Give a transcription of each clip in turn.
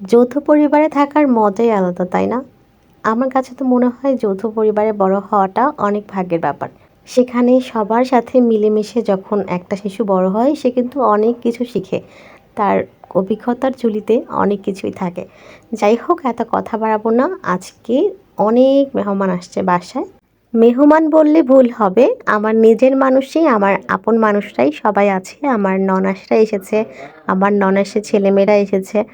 যৌথ পরিবারে থাকার মজাই আলাদা, তাই না? আমার কাছে তো মনে হয় যৌথ পরিবারে বড় হওয়াটা অনেক ভাগ্যের ব্যাপার। সেখানে সবার সাথে মিলেমিশে যখন একটা শিশু বড় হয়, সে কিন্তু অনেক কিছু শিখে। তার অভিজ্ঞতার ঝুলিতে অনেক কিছুই থাকে। যাই হোক, এত কথা বাড়াবো না। আজকে অনেক মেহমান আসছে বাসায়। মেহমান বললে ভুল হবে। আমার নিজের মানুষই, আমার আপন মানুষরাই সবাই আছে। আমার ননাসরা এসেছে, আমার ননাসের ছেলেমেয়েরা এসেছে।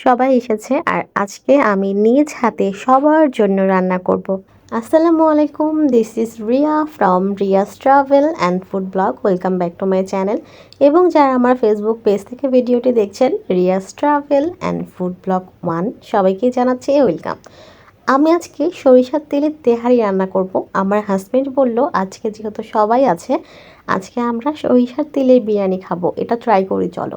সবাই এসেছে আর আজকে আমি নিজ হাতে সবার জন্য রান্না করব। আসসালামু আলাইকুম this is Riya from Riya's travel and food blog welcome back to my channel এবং যারা আমার ফেসবুক পেজ থেকে ভিডিওটি দেখছেন Riya's travel and food blog one সবাইকে জানাচ্ছি ওয়েলকাম আমি আজকে সরিষার তেলের তেহারি রান্না করব। আমার হাজব্যান্ড বলল, আজকে যেহেতু সবাই আছে, আজকে আমরা সরিষার তেলের বিরিয়ানি খাব। এটা ট্রাই করি, চলো।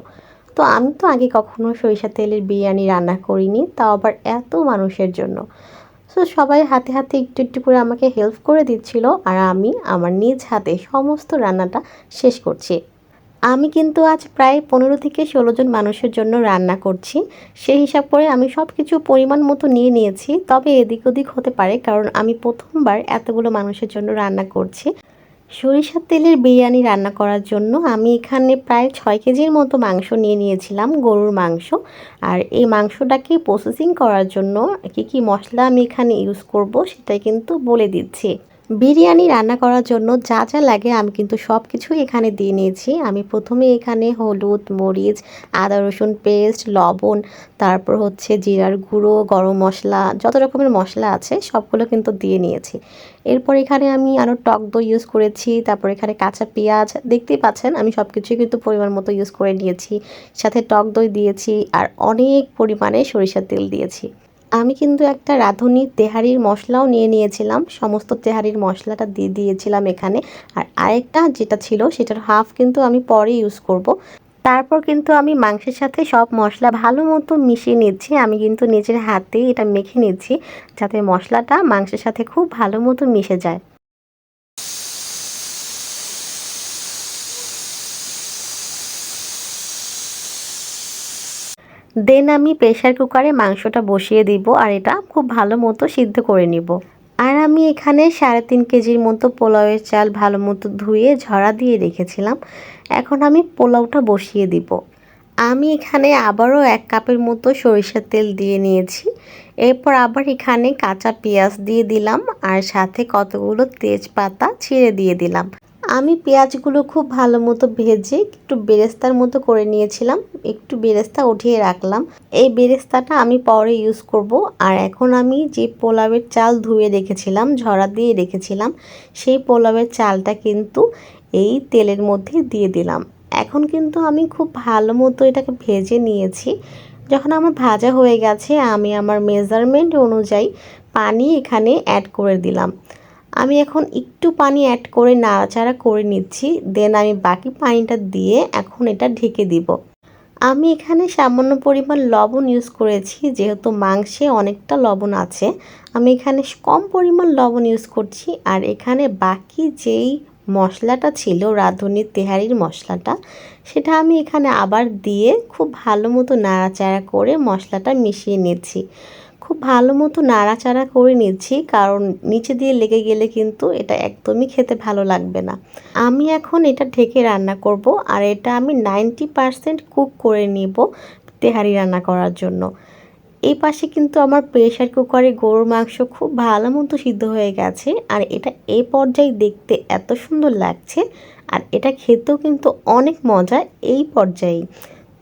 তো আমি তো আগে কখনো সরিষা তেলের বিরিয়ানি রান্না করিনি, তাও আবার এত মানুষের জন্য। সো সবাই হাতে হাতে একটু একটু করে আমাকে হেল্প করে দিচ্ছিল আর আমি আমার নিজ হাতে সমস্ত রান্নাটা শেষ করছি। আমি কিন্তু আজ প্রায় পনেরো থেকে ষোলো জন মানুষের জন্য রান্না করছি। সেই হিসাব করে আমি সব কিছু পরিমাণ মতো নিয়ে নিয়েছি, তবে এদিক ওদিক হতে পারে কারণ আমি প্রথমবার এতগুলো মানুষের জন্য রান্না করছি। সরিষার তেলের বিরিয়ানি রান্না করার জন্য আমি এখানে প্রায় ছয় কেজির মতো মাংস নিয়ে নিয়েছিলাম, গরুর মাংস। আর এই মাংসটাকে প্রসেসিং করার জন্য কী কী মশলা আমি এখানে ইউজ করব সেটাই কিন্তু বলে দিচ্ছি। বিরিয়ানি রান্না করার জন্য যা যা লাগে আমি কিন্তু সব কিছুই এখানে দিয়ে নিয়েছি। আমি প্রথমে এখানে হলুদ, মরিচ, আদা, রসুন পেস্ট, লবণ, তারপর হচ্ছে জিরার গুঁড়ো, গরম মশলা, যত রকমের মশলা আছে সবগুলো কিন্তু দিয়ে নিয়েছি। এরপর এখানে আমি আরও টক দই ইউজ করেছি, তারপর এখানে কাঁচা পেঁয়াজ, দেখতেই পাচ্ছেন আমি সব কিছুই কিন্তু পরিমাণ মতো ইউজ করে নিয়েছি। সাথে টক দই দিয়েছি আর অনেক পরিমাণে সরিষার তেল দিয়েছি। আমি কিন্তু একটা রাঁধুনি তেহারির মশলাও নিয়ে নিয়েছিলাম। সমস্ত তেহারির মশলাটা দিয়ে দিয়েছিলাম এখানে। আর আরেকটা যেটা ছিল, সেটার হাফ কিন্তু আমি পরে ইউজ করব। তারপর কিন্তু আমি মাংসের সাথে সব মশলা ভালো মতো মিশিয়ে নিচ্ছি। আমি কিন্তু নিজের হাতে এটা মেখে নিচ্ছি, যাতে মশলাটা মাংসের সাথে খুব ভালো মতো মিশে যায়। দেন আমি প্রেশার কুকারে মাংসটা বসিয়ে দিব আর এটা খুব ভালো মতো সিদ্ধ করে নিব। আর আমি এখানে সাড়ে তিন কেজির মতো পোলাওয়ের চাল ভালো মতো ধুয়ে ঝরা দিয়ে রেখেছিলাম। এখন আমি পোলাওটা বসিয়ে দিব। আমি এখানে আবারও এক কাপের মতো সরিষার তেল দিয়ে নিয়েছি। এরপর আবার এখানে কাঁচা পেঁয়াজ দিয়ে দিলাম আর সাথে কতগুলো তেজপাতা ছিঁড়ে দিয়ে দিলাম। আমি পেঁয়াজগুলো খুব ভালো মতো ভেজে একটু বেরেস্তার মতো করে নিয়েছিলাম। একটু বেরেস্তা উঠিয়ে রাখলাম। এই বেরেস্তাটা আমি পরে ইউজ করব। আর এখন আমি যে পোলাওয়ের চাল ধুয়ে রেখেছিলাম, ঝরা দিয়ে রেখেছিলাম, সেই পোলাওয়ের চালটা কিন্তু এই তেলের মধ্যে দিয়ে দিলাম। এখন কিন্তু আমি খুব ভালো মতো এটাকে ভেজে নিয়েছি। যখন আমার ভাজা হয়ে গেছে, আমি আমার মেজারমেন্ট অনুযায়ী পানি এখানে অ্যাড করে দিলাম। আমি এখন একটু পানি অ্যাড করে নাড়াচাড়া করে নিচ্ছি দেন আমি বাকি পানিটা দিয়ে এখন এটা ঢেকে দিব। আমি এখানে সামান্য পরিমাণ লবণ ইউজ করেছি, যেহেতু মাংসে অনেকটা লবণ আছে। আমি এখানে কম পরিমাণ লবণ ইউজ করছি, আর এখানে বাকি যেই মশলাটা ছিল, রাঁধুনির তেহারির মশলাটা, সেটা আমি এখানে আবার দিয়ে খুব ভালো মতো নাড়াচাড়া করে মশলাটা মিশিয়ে নিচ্ছি। খুব ভালো মতো নাড়াচাড়া করে নিচ্ছি, কারণ নিচে দিয়ে লেগে গেলে কিন্তু এটা একদমই খেতে ভালো লাগবে না। আমি এখন এটা ঢেকে রান্না করব, আর এটা আমি নাইনটি পারসেন্ট কুক করে নিব তেহারি রান্না করার জন্য। এই পাশে কিন্তু আমার প্রেশার কুকারে গরুর মাংস খুব ভালো মতো সিদ্ধ হয়ে গেছে, আর এটা এ পর্যায়ে দেখতে এত সুন্দর লাগছে, আর এটা খেতেও কিন্তু অনেক মজা এই পর্যায়ে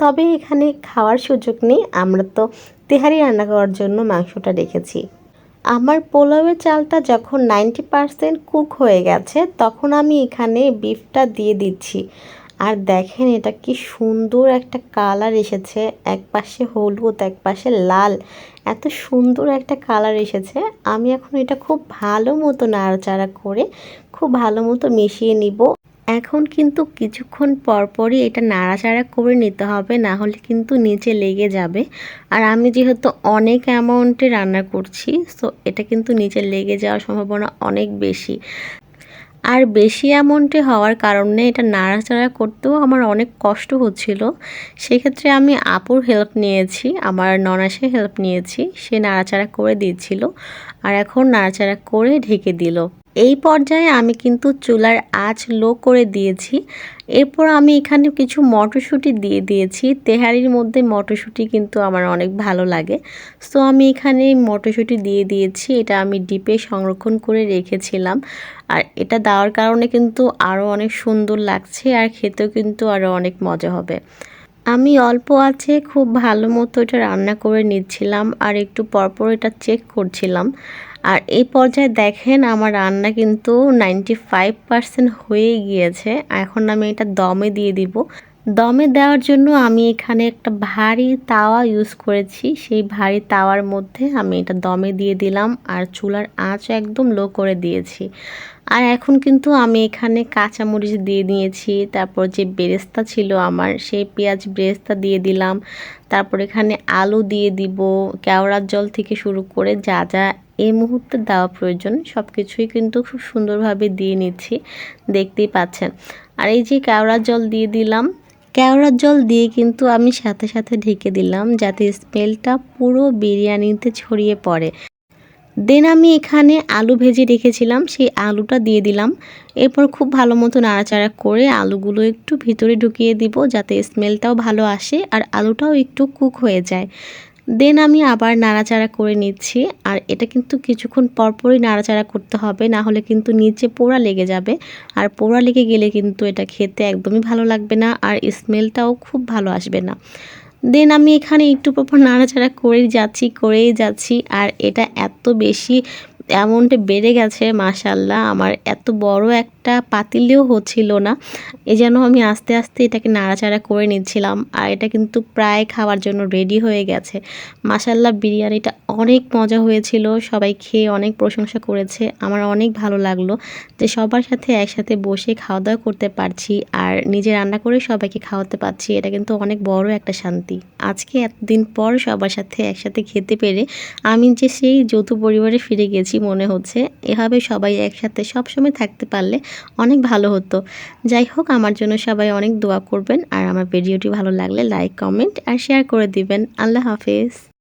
তবে এখানে খাওয়ার সুযোগ নেই, আমরা তো তেহারি রান্না করার জন্য মাংসটা রেখেছি। আমার পোলাওয়ের চালটা যখন নাইনটি পারসেন্ট কুক হয়ে গেছে, তখন আমি এখানে বিফটা দিয়ে দিচ্ছি। আর দেখেন এটা কি সুন্দর একটা কালার এসেছে এক পাশে হলুদ এক পাশে লাল। এত সুন্দর একটা কালার এসেছে। আমি এখন এটা খুব ভালো মতো নাড়াচাড়া করে, খুব ভালো মতো মিশিয়ে নিব। এখন কিন্তু কিছুক্ষণ পরপরই এটা নাড়াচাড়া করে নিতে হবে, না হলে কিন্তু নিচে লেগে যাবে। আর আমি যেহেতু অনেক অ্যামাউন্টে রান্না করছি, সো এটা কিন্তু নিচে লেগে যাওয়ার সম্ভাবনা অনেক বেশি। আর বেশি অ্যামাউন্টে হওয়ার কারণে এটা নাড়াচাড়া করতেও আমার অনেক কষ্ট হচ্ছিল। সেক্ষেত্রে আমি আপুর হেল্প নিয়েছি, আমার ননাসের হেল্প নিয়েছি, সে নাড়াচাড়া করে দিচ্ছিল। আর এখন নাড়াচাড়া করে ঢেকে দিল। এই পর্যায়ে আমি কিন্তু চুলার আঁচ লো করে দিয়েছি। এরপর আমি এখানে কিছু মটরশুঁটি দিয়ে দিয়েছি। তেহারির মধ্যে মটরশুঁটি কিন্তু আমার অনেক ভালো লাগে। সো আমি এখানে মটরশুঁটি দিয়ে দিয়েছি। এটা আমি ডিপে সংরক্ষণ করে রেখেছিলাম। আর এটা দেওয়ার কারণে কিন্তু আরও অনেক সুন্দর লাগছে আর খেতেও কিন্তু আরও অনেক মজা হবে। আমি অল্প আছে, খুব ভালো মতো এটা রান্না করে নিচ্ছিলাম। আর একটু পরপর এটা চেক করছিলাম। আর এই পর্যায়ে দেখেন আমার রান্না কিন্তু নাইনটি ফাইভ পারসেন্ট হয়ে গিয়েছে। এখন আমি এটা দমে দিয়ে দিব। দমে দেওয়ার জন্য আমি এখানে একটা ভারী তাওয়া ইউজ করেছি। সেই ভারী তাওয়ার মধ্যে আমি এটা দমে দিয়ে দিলাম আর চুলার আঁচ একদম লো করে দিয়েছি। আর এখন কিন্তু আমি এখানে কাঁচামরিচ দিয়ে দিয়েছি তারপর যে বেরেস্তা ছিল আমার সেই পেঁয়াজ বেরেস্তা দিয়ে দিলাম। তারপর এখানে আলু দিয়ে দিব, কেওড়ার জল থেকে শুরু করে যা যা এই মুহূর্তে দেওয়া প্রয়োজন সব কিছুই কিন্তু খুব সুন্দরভাবে দিয়ে নিচ্ছি, দেখতেই পাচ্ছেন। আর এই যে কেওড়ার জল দিয়ে দিলাম কেওড়ার জল দিয়ে কিন্তু আমি সাথে সাথে ঢেকে দিলাম, যাতে স্মেলটা পুরো বিরিয়ানিতে ছড়িয়ে পড়ে। দেন আমি এখানে আলু ভেজে রেখেছিলাম, সেই আলুটা দিয়ে দিলাম। এরপর খুব ভালো মতো নাড়াচাড়া করে আলুগুলো একটু ভিতরে ঢুকিয়ে দিব, যাতে স্মেলটাও ভালো আসে আর আলুটাও একটু কুক হয়ে যায়। দেন আমি আবার নাড়াচাড়া করে নিচ্ছি, আর এটা কিন্তু কিছুক্ষণ পরপরই নাড়াচাড়া করতে হবে, না হলে কিন্তু নিচে পোড়া লেগে যাবে। আর পোড়া লেগে গেলে কিন্তু এটা খেতে একদমই ভালো লাগবে না, আর স্মেলটাও খুব ভালো আসবে না। দেন আমি এখানে একটু পরপর নাড়াচাড়া করেই যাচ্ছি করেই যাচ্ছি, আর এটা এত বেশি অ্যামাউন্টে বেড়ে গেছে মাশাল্লাহ আমার এত বড় একটা পাতিলেও হচ্ছিল না। এই যেন আমি আস্তে আস্তে এটাকে নাড়াচাড়া করে নিচ্ছিলাম আর এটা কিন্তু প্রায় খাওয়ার জন্য রেডি হয়ে গেছে। মাশাল্লাহ বিরিয়ানিটা অনেক মজা হয়েছিল, সবাই খেয়ে অনেক প্রশংসা করেছে, আমার অনেক ভালো লাগল যে সবার সাথে একসাথে বসে খাওয়া দাওয়া করতে পারছি আর নিজে রান্না করে সবাইকে খাওয়াতে পারছি, এটা কিন্তু অনেক বড় একটা শান্তি। আজকে এতদিন পর সবার সাথে একসাথে খেতে পেরে আমি যে সেই যৌথ পরিবারে ফিরে গেছি মনে হচ্ছে। এভাবে সবাই একসাথে সবসময় থাকতে পারলে অনেক ভালো হতো। যাই হোক, আমার জন্য সবাই অনেক দোয়া করবেন। আর আমার ভিডিওটি ভালো লাগলে লাইক, কমেন্ট আর শেয়ার করে দিবেন। আল্লাহ হাফেজ।